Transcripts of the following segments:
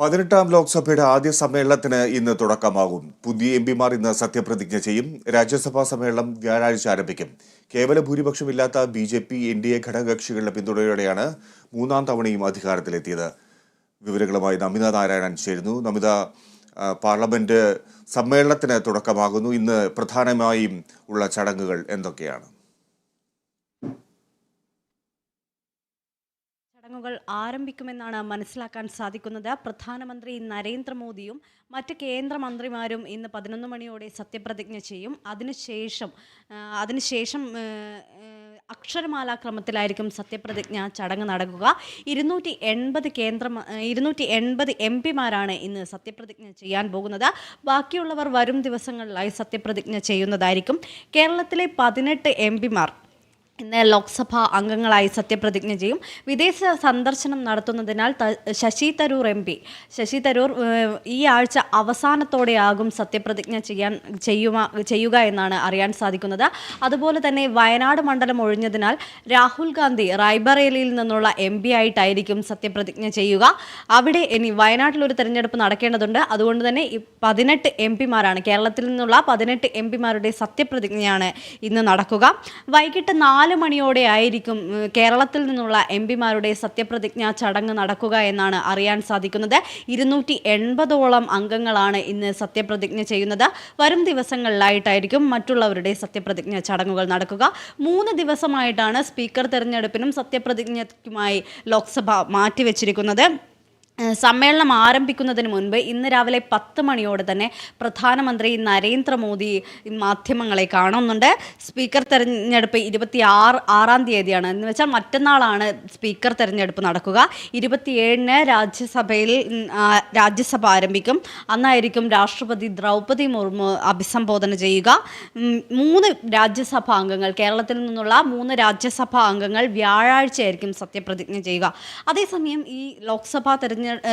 പതിനെട്ടാം ലോക്സഭയുടെ ആദ്യ സമ്മേളനത്തിന് ഇന്ന് തുടക്കമാകും. പുതിയ എം പിമാർ ഇന്ന് സത്യപ്രതിജ്ഞ ചെയ്യും. രാജ്യസഭാ സമ്മേളനം വ്യാഴാഴ്ച ആരംഭിക്കും. കേവല ഭൂരിപക്ഷമില്ലാത്ത B J P N D A ഘടകകക്ഷികളുടെ പിന്തുണയോടെയാണ് മൂന്നാം തവണയും അധികാരത്തിലെത്തിയത്. വിവരങ്ങളുമായി നമിത നാരായണൻ ചേരുന്നു. നമിത പാർലമെന്റ് സമ്മേളനത്തിന് തുടക്കമാകുന്നു. ഇന്ന് പ്രധാനമായും ഉള്ള ചടങ്ങുകൾ എന്തൊക്കെയാണ്? ചടങ്ങുകൾ ആരംഭിക്കുമെന്നാണ് മനസ്സിലാക്കാൻ സാധിക്കുന്നത്. പ്രധാനമന്ത്രി നരേന്ദ്രമോദിയും മറ്റ് കേന്ദ്രമന്ത്രിമാരും ഇന്ന് പതിനൊന്ന് മണിയോടെ സത്യപ്രതിജ്ഞ ചെയ്യും. അതിനുശേഷം അതിനുശേഷം അക്ഷരമാലാക്രമത്തിലായിരിക്കും സത്യപ്രതിജ്ഞ ചടങ്ങ് നടക്കുക. ഇരുന്നൂറ്റി എൺപത് കേന്ദ്ര ഇരുന്നൂറ്റി എൺപത് എം പിമാരാണ് ഇന്ന് സത്യപ്രതിജ്ഞ ചെയ്യാൻ പോകുന്നത്. ബാക്കിയുള്ളവർ വരും ദിവസങ്ങളിലായി സത്യപ്രതിജ്ഞ ചെയ്യുന്നതായിരിക്കും. കേരളത്തിലെ പതിനെട്ട് എം പിമാർ ഇന്ന് ലോക്സഭാ അംഗങ്ങളായി സത്യപ്രതിജ്ഞ ചെയ്യും. വിദേശ സന്ദർശനം നടത്തുന്നതിനാൽ ശശി തരൂർ എം പി. ശശി തരൂർ ഈ ആഴ്ച അവസാനത്തോടെയാകും സത്യപ്രതിജ്ഞ ചെയ്യാൻ ചെയ്യുക ചെയ്യുക എന്നാണ് അറിയാൻ സാധിക്കുന്നത്. അതുപോലെ തന്നെ വയനാട് മണ്ഡലം ഒഴിഞ്ഞതിനാൽ രാഹുൽ ഗാന്ധി റായ്ബറേലിയിൽ നിന്നുള്ള എം പി ആയിട്ടായിരിക്കും സത്യപ്രതിജ്ഞ ചെയ്യുക. അവിടെ ഇനി വയനാട്ടിൽ ഒരു തെരഞ്ഞെടുപ്പ് നടക്കേണ്ടതുണ്ട്. അതുകൊണ്ട് തന്നെ ഈ പതിനെട്ട് എം പിമാരാണ് കേരളത്തിൽ നിന്നുള്ള പതിനെട്ട് എം പിമാരുടെ സത്യപ്രതിജ്ഞയാണ് ഇന്ന് നടക്കുക. വൈകിട്ട് നാല് മണിയോടെ ആയിരിക്കും കേരളത്തിൽ നിന്നുള്ള എം പിമാരുടെ സത്യപ്രതിജ്ഞാ ചടങ്ങ് നടക്കുക എന്നാണ് അറിയാൻ സാധിക്കുന്നത്. ഇരുന്നൂറ്റി എൺപതോളം അംഗങ്ങളാണ് ഇന്ന് സത്യപ്രതിജ്ഞ ചെയ്യുന്നത്. വരും ദിവസങ്ങളിലായിട്ടായിരിക്കും മറ്റുള്ളവരുടെ സത്യപ്രതിജ്ഞ ചടങ്ങുകൾ നടക്കുക. മൂന്ന് ദിവസമായിട്ടാണ് സ്പീക്കർ തെരഞ്ഞെടുപ്പിനും സത്യപ്രതിജ്ഞയ്ക്കുമായി ലോക്സഭ മാറ്റിവെച്ചിരിക്കുന്നത്. സമ്മേളനം ആരംഭിക്കുന്നതിന് മുൻപ് ഇന്ന് രാവിലെ പത്ത് മണിയോടെ തന്നെ പ്രധാനമന്ത്രി നരേന്ദ്രമോദി മാധ്യമങ്ങളെ കാണുന്നുണ്ട്. സ്പീക്കർ തെരഞ്ഞെടുപ്പ് ഇരുപത്തി ആറ് ആറാം തീയതിയാണ്. എന്ന് വെച്ചാൽ മറ്റന്നാളാണ് സ്പീക്കർ തെരഞ്ഞെടുപ്പ് നടക്കുക. ഇരുപത്തിയേഴിന് രാജ്യസഭയിൽ രാജ്യസഭ ആരംഭിക്കും. അന്നായിരിക്കും രാഷ്ട്രപതി ദ്രൗപദി മുർമു അഭിസംബോധന ചെയ്യുക. മൂന്ന് രാജ്യസഭാ അംഗങ്ങൾ കേരളത്തിൽ നിന്നുള്ള മൂന്ന് രാജ്യസഭാ അംഗങ്ങൾ വ്യാഴാഴ്ചയായിരിക്കും സത്യപ്രതിജ്ഞ ചെയ്യുക. അതേസമയം ഈ ലോക്സഭാ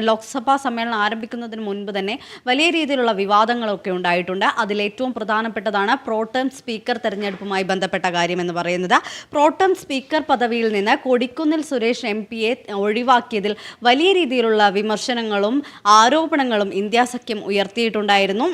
ലോക്സഭാ സമ്മേളനം ആരംഭിക്കുന്നതിന് മുൻപ് തന്നെ വലിയ രീതിയിലുള്ള വിവാദങ്ങളൊക്കെ ഉണ്ടായിട്ടുണ്ട്. അതിലേറ്റവും പ്രധാനപ്പെട്ടതാണ് പ്രോട്ടം സ്പീക്കർ തെരഞ്ഞെടുപ്പുമായി ബന്ധപ്പെട്ട കാര്യം എന്ന് പറയുന്നത്. പ്രോട്ടം സ്പീക്കർ പദവിയിൽ നിന്ന് കൊടിക്കുന്നിൽ സുരേഷ് എം പിയെ ഒഴിവാക്കിയതിൽ വലിയ രീതിയിലുള്ള വിമർശനങ്ങളും ആരോപണങ്ങളും ഇന്ത്യ സഖ്യം ഉയർത്തിയിട്ടുണ്ടായിരുന്നു.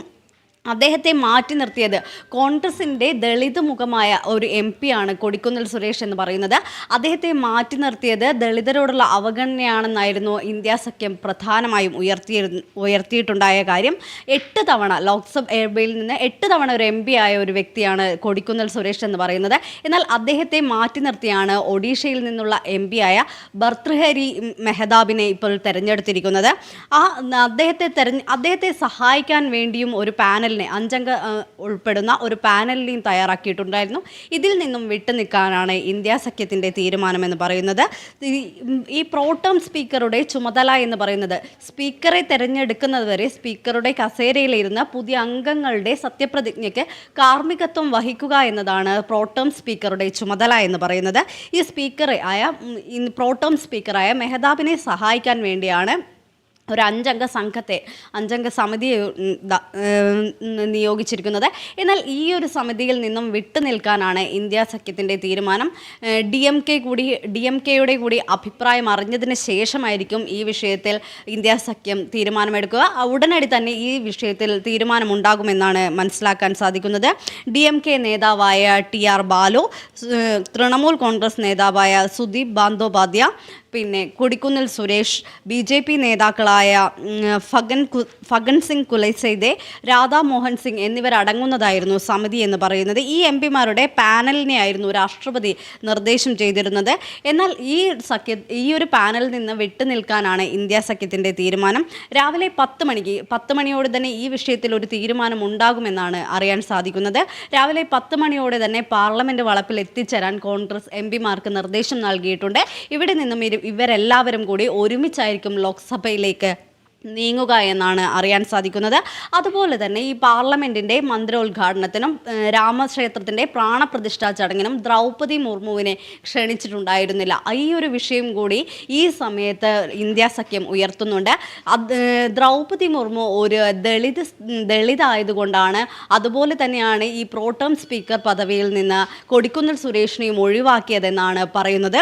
അദ്ദേഹത്തെ മാറ്റി നിർത്തിയത് കോൺഗ്രസിന്റെ ദളിത് മുഖമായ ഒരു എം ആണ് കൊടിക്കുന്നിൽ സുരേഷ് എന്ന് പറയുന്നത്. അദ്ദേഹത്തെ മാറ്റി നിർത്തിയത് ദളിതരോടുള്ള അവഗണനയാണെന്നായിരുന്നു ഇന്ത്യ സഖ്യം പ്രധാനമായും ഉയർത്തിയ ഉയർത്തിയിട്ടുണ്ടായ കാര്യം. എട്ട് തവണ ലോക്സഭയിൽ നിന്ന് എട്ട് തവണ ഒരു എം ആയ ഒരു വ്യക്തിയാണ് കൊടിക്കുന്നിൽ സുരേഷ് എന്ന് പറയുന്നത്. എന്നാൽ അദ്ദേഹത്തെ മാറ്റി നിർത്തിയാണ് ഒഡീഷയിൽ നിന്നുള്ള എം ആയ ഭർത്തൃഹരി മെഹതാബിനെ ഇപ്പോൾ തെരഞ്ഞെടുത്തിരിക്കുന്നത്. ആ അദ്ദേഹത്തെ തെരഞ്ഞ് അദ്ദേഹത്തെ സഹായിക്കാൻ വേണ്ടിയും ഒരു പാനലിനെ അഞ്ചംഗ ഉൾപ്പെടുന്ന ഒരു പാനലിനെയും തയ്യാറാക്കിയിട്ടുണ്ടായിരുന്നു. ഇതിൽ നിന്നും വിട്ടുനിൽക്കാനാണ് ഇന്ത്യ സഖ്യത്തിന്റെ തീരുമാനമെന്ന് പറയുന്നത്. ഈ- പ്രോട്ടം സ്പീക്കറുടെ ചുമതല എന്ന് പറയുന്നത് സ്പീക്കറെ തിരഞ്ഞെടുക്കുന്നത് വരെ സ്പീക്കറുടെ കസേരയിലിരുന്ന പുതിയ അംഗങ്ങളുടെ സത്യപ്രതിജ്ഞയ്ക്ക് കാർമ്മികത്വം വഹിക്കുക എന്നതാണ് പ്രോട്ടം സ്പീക്കറുടെ ചുമതല എന്ന് പറയുന്നത്. ഈ സ്പീക്കറെ ആയ പ്രോട്ടം സ്പീക്കറായ മെഹതാബിനെ സഹായിക്കാൻ വേണ്ടിയാണ് ഒരു അഞ്ചംഗ സംഘത്തെ അഞ്ചംഗ സമിതിയെ നിയോഗിച്ചിരിക്കുന്നത്. എന്നാൽ ഈ ഒരു സമിതിയിൽ നിന്നും വിട്ടു നിൽക്കാനാണ് ഇന്ത്യ സഖ്യത്തിന്റെ തീരുമാനം. ഡി എം കെ കൂടി ഡി എം കെയുടെ കൂടി അഭിപ്രായം അറിഞ്ഞതിന് ശേഷമായിരിക്കും ഈ വിഷയത്തിൽ ഇന്ത്യ സഖ്യം തീരുമാനമെടുക്കുക. ഉടനടി തന്നെ ഈ വിഷയത്തിൽ തീരുമാനമുണ്ടാകുമെന്നാണ് മനസ്സിലാക്കാൻ സാധിക്കുന്നത്. ഡി എം കെ നേതാവായ T R Baalu Trinamool Congress നേതാവായ സുദീപ് ബാന്തോപാധ്യ പിന്നെ Kodikunnil Suresh B J P നേതാക്കളായ ഉം, ഫഗൻ ഫഗൻ സിംഗ് കുലൈസൈദെ രാധാ മോഹൻ സിംഗ് എന്നിവരടങ്ങുന്നതായിരുന്നു സമിതി എന്ന് പറയുന്നത്. ഈ എം പിമാരുടെ പാനലിനെയായിരുന്നു രാഷ്ട്രപതി നിർദ്ദേശം ചെയ്തിരുന്നത്. എന്നാൽ ഈ സഖ്യ ഈ ഒരു പാനലിൽ നിന്ന് വിട്ടുനിൽക്കാനാണ് ഇന്ത്യ സഖ്യത്തിന്റെ തീരുമാനം. രാവിലെ പത്ത് മണിക്ക് പത്ത് മണിയോടെ തന്നെ ഈ വിഷയത്തിൽ ഒരു തീരുമാനം ഉണ്ടാകുമെന്നാണ് അറിയാൻ സാധിക്കുന്നത്. രാവിലെ പത്ത് മണിയോടെ തന്നെ പാർലമെന്റ് വളപ്പിൽ എത്തിച്ചേരാൻ കോൺഗ്രസ് എം പിമാർക്ക് നിർദ്ദേശം നൽകിയിട്ടുണ്ട്. ഇവിടെ നിന്നും ഇവരെല്ലാവരും കൂടി ഒരുമിച്ചായിരിക്കും ലോക്സഭയിലേക്ക് നീങ്ങുക എന്നാണ് അറിയാൻ സാധിക്കുന്നത്. അതുപോലെ തന്നെ ഈ പാർലമെന്റിന്റെ മന്ദിരോദ്ഘാടനത്തിനും രാമക്ഷേത്രത്തിന്റെ പ്രാണപ്രതിഷ്ഠാ ചടങ്ങിനും ദ്രൗപദി മുർമുവിനെ ക്ഷണിച്ചിട്ടുണ്ടായിരുന്നില്ല. ഈ ഒരു വിഷയം കൂടി ഈ സമയത്ത് ഇന്ത്യ സഖ്യം ഉയർത്തുന്നുണ്ട്. ദ്രൗപദി മുർമു ഒരു ദളിത് ദളിതായതുകൊണ്ടാണ് അതുപോലെ തന്നെയാണ് ഈ പ്രോട്ടം സ്പീക്കർ പദവിയിൽ നിന്ന് കൊടിക്കുന്നിൽ സുരേഷിനെയും ഒഴിവാക്കിയതെന്നാണ് പറയുന്നത്.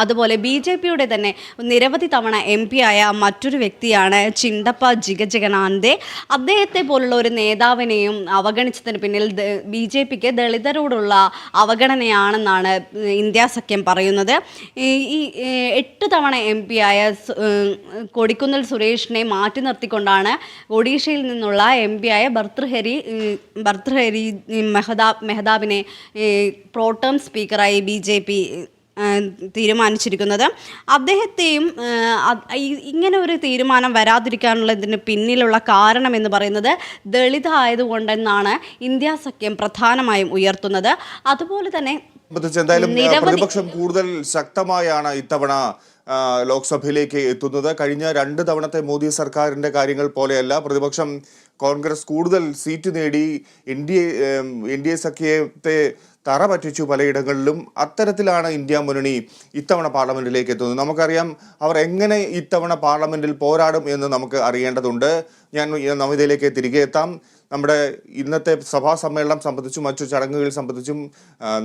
അതുപോലെ ബി ജെ പിയുടെ തന്നെ നിരവധി തവണ എം പി ആയ മറ്റൊരു വ്യക്തിയാണ് ചിണ്ടപ്പ ജിഗജഗനാന്തെ. അദ്ദേഹത്തെ പോലുള്ള ഒരു നേതാവിനെയും അവഗണിച്ചതിന് പിന്നിൽ ബി ജെ പിക്ക് ദളിതരോടുള്ള അവഗണനയാണെന്നാണ് ഇന്ത്യ സഖ്യം പറയുന്നത്. ഈ എട്ട് തവണ എം പി ആയ കൊടിക്കുന്നിൽ സുരേഷിനെ മാറ്റി നിർത്തിക്കൊണ്ടാണ് ഒഡീഷയിൽ നിന്നുള്ള എം പി ആയ ഭർത്തൃഹരി ഭർത്തൃഹരി മെഹദാബ് മെഹദാബിനെ പ്രോട്ടേം സ്പീക്കറായി ബി ജെ പി തീരുമാനിച്ചിരിക്കുന്നത്. അദ്ദേഹത്തെയും ഇങ്ങനെ ഒരു തീരുമാനം വരാതിരിക്കാനുള്ള ഇതിന് പിന്നിലുള്ള കാരണം എന്ന് പറയുന്നത് ദളിത് ആയതുകൊണ്ടെന്നാണ് ഇന്ത്യ സഖ്യം പ്രധാനമായും ഉയർത്തുന്നത്. അതുപോലെ തന്നെ എന്തായാലും പ്രതിപക്ഷം കൂടുതൽ ശക്തമായാണ് ഇത്തവണ ലോക്സഭയിലേക്ക് എത്തുന്നത്. കഴിഞ്ഞ രണ്ട് തവണത്തെ മോദി സർക്കാരിന്റെ കാര്യങ്ങൾ പോലെയല്ല. പ്രതിപക്ഷം കോൺഗ്രസ് കൂടുതൽ സീറ്റ് നേടി. N D A N D A സഖ്യത്തെ തറ പറ്റിച്ചു പലയിടങ്ങളിലും അത്തരത്തിലാണ് ഇന്ത്യ മുന്നണി ഇത്തവണ പാർലമെന്റിലേക്ക് എത്തുന്നത്. നമുക്കറിയാം അവർ എങ്ങനെ ഇത്തവണ പാർലമെന്റിൽ പോരാടും എന്ന് നമുക്ക് അറിയേണ്ടതുണ്ട്. ഞാൻ നവിതയിലേക്ക് തിരികെ എത്താം. നമ്മുടെ ഇന്നത്തെ സഭാ സമ്മേളനം സംബന്ധിച്ചും മറ്റു ചടങ്ങുകൾ സംബന്ധിച്ചും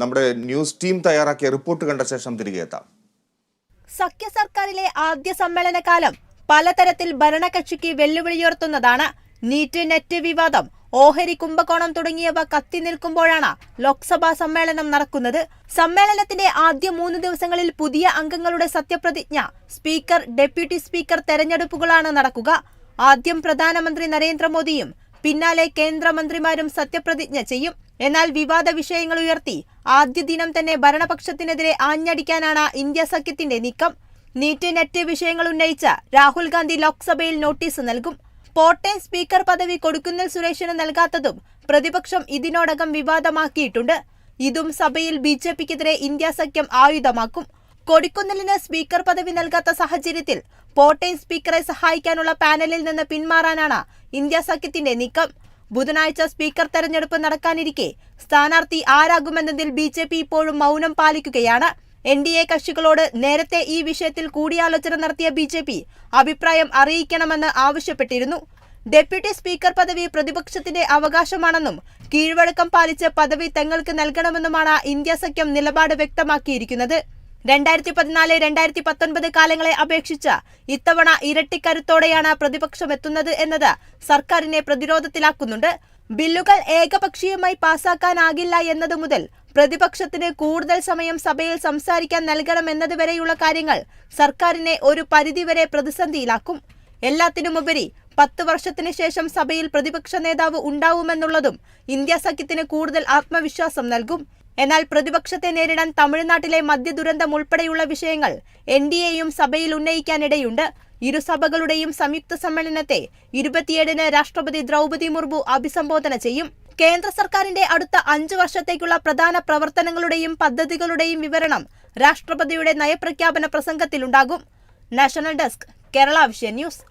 നമ്മുടെ ന്യൂസ് ടീം തയ്യാറാക്കിയ റിപ്പോർട്ട് കണ്ട ശേഷം തിരികെ എത്താം. സഖ്യ സർക്കാരിലെ ആദ്യ സമ്മേളനകാലം പലതരത്തിൽ ഭരണകക്ഷിക്ക് വെല്ലുവിളിയുയർത്തുന്നതാണ് നീറ്റ് നെറ്റ് വിവാദം. ഓഹരി കുംഭകോണം തുടങ്ങിയവ കത്തി നിൽക്കുമ്പോഴാണ് ലോക്സഭാ സമ്മേളനം നടക്കുന്നത്. സമ്മേളനത്തിന്റെ ആദ്യ മൂന്ന് ദിവസങ്ങളിൽ പുതിയ അംഗങ്ങളുടെ സത്യപ്രതിജ്ഞ സ്പീക്കർ ഡെപ്യൂട്ടി സ്പീക്കർ തെരഞ്ഞെടുപ്പുകളാണ് നടക്കുക. ആദ്യം പ്രധാനമന്ത്രി നരേന്ദ്രമോദിയും പിന്നാലെ കേന്ദ്രമന്ത്രിമാരും സത്യപ്രതിജ്ഞ ചെയ്യും. എന്നാൽ വിവാദ വിഷയങ്ങൾ ഉയർത്തി ആദ്യ ദിനം തന്നെ ഭരണപക്ഷത്തിനെതിരെ ആഞ്ഞടിക്കാനാണ് ഇന്ത്യ സഖ്യത്തിന്റെ നീക്കം. നീറ്റ് നെറ്റ് വിഷയങ്ങൾ ഉന്നയിച്ച് രാഹുൽ ഗാന്ധി ലോക്സഭയിൽ നോട്ടീസ് നൽകും. പോട്ടെ സ്പീക്കർ പദവി കൊടുക്കുന്നിൽ സുരേഷിന് നൽകാത്തതും പ്രതിപക്ഷം ഇതിനോടകം വിവാദമാക്കിയിട്ടുണ്ട്. ഇതും സഭയിൽ ബി ജെ പിക്കെതിരെ ഇന്ത്യ സഖ്യം ആയുധമാക്കും. കൊടിക്കുന്നിലിന് സ്പീക്കർ പദവി നൽകാത്ത സാഹചര്യത്തിൽ പോട്ടെ സ്പീക്കറെ സഹായിക്കാനുള്ള പാനലിൽ നിന്ന് പിന്മാറാനാണ് ഇന്ത്യ സഖ്യത്തിന്റെ നീക്കം. ബുധനാഴ്ച സ്പീക്കർ തെരഞ്ഞെടുപ്പ് നടക്കാനിരിക്കെ സ്ഥാനാർത്ഥി ആരാകുമെന്നതിൽ ബി ഇപ്പോഴും മൗനം പാലിക്കുകയാണ്. എൻ ഡി എ കക്ഷികളോട് നേരത്തെ ഈ വിഷയത്തിൽ കൂടിയാലോചന നടത്തിയ ബി ജെ പി അഭിപ്രായം അറിയിക്കണമെന്ന് ആവശ്യപ്പെട്ടിരുന്നു. ഡെപ്യൂട്ടി സ്പീക്കർ പദവി പ്രതിപക്ഷത്തിന്റെ അവകാശമാണെന്നും കീഴ്വഴക്കം പാലിച്ച് പദവി തങ്ങൾക്ക് നൽകണമെന്നുമാണ് ഇന്ത്യ സഖ്യം നിലപാട് വ്യക്തമാക്കിയിരിക്കുന്നത്. രണ്ടായിരത്തി പതിനാല് രണ്ടായിരത്തി പത്തൊൻപത് കാലങ്ങളെ അപേക്ഷിച്ച് ഇത്തവണ ഇരട്ടിക്കരുത്തോടെയാണ് പ്രതിപക്ഷം എത്തുന്നത് എന്നത് സർക്കാരിനെ പ്രതിരോധത്തിലാക്കുന്നുണ്ട്. ബില്ലുകൾ ഏകപക്ഷീയമായി പാസാക്കാനാകില്ല എന്നതു മുതൽ പ്രതിപക്ഷത്തിന് കൂടുതൽ സമയം സഭയിൽ സംസാരിക്കാൻ നൽകണമെന്നതുവരെയുള്ള കാര്യങ്ങൾ സർക്കാരിനെ ഒരു പരിധിവരെ പ്രതിസന്ധിയിലാക്കും. എല്ലാത്തിനുമുപരി പത്ത് വർഷത്തിന് ശേഷം സഭയിൽ പ്രതിപക്ഷ നേതാവ് ഉണ്ടാവുമെന്നുള്ളതും ഇന്ത്യ സഖ്യത്തിന് കൂടുതൽ ആത്മവിശ്വാസം നൽകും. എന്നാൽ പ്രതിപക്ഷത്തെ നേരിടാൻ തമിഴ്നാട്ടിലെ മദ്യ ദുരന്തം ഉൾപ്പെടെയുള്ള വിഷയങ്ങൾ എൻ ഡി എയും സഭയിൽ ഉന്നയിക്കാനിടയുണ്ട്. ഇരുസഭകളുടെയും സംയുക്ത സമ്മേളനത്തെ ഇരുപത്തിയേഴിന് രാഷ്ട്രപതി ദ്രൗപതി മുർമു അഭിസംബോധന ചെയ്യും. കേന്ദ്ര സർക്കാരിന്റെ അടുത്ത അഞ്ചു വർഷത്തേക്കുള്ള പ്രധാന പ്രവർത്തനങ്ങളുടെയും പദ്ധതികളുടെയും വിവരണം രാഷ്ട്രപതിയുടെ നയപ്രഖ്യാപന പ്രസംഗത്തിലുണ്ടാകും. National desk Kerala vision news.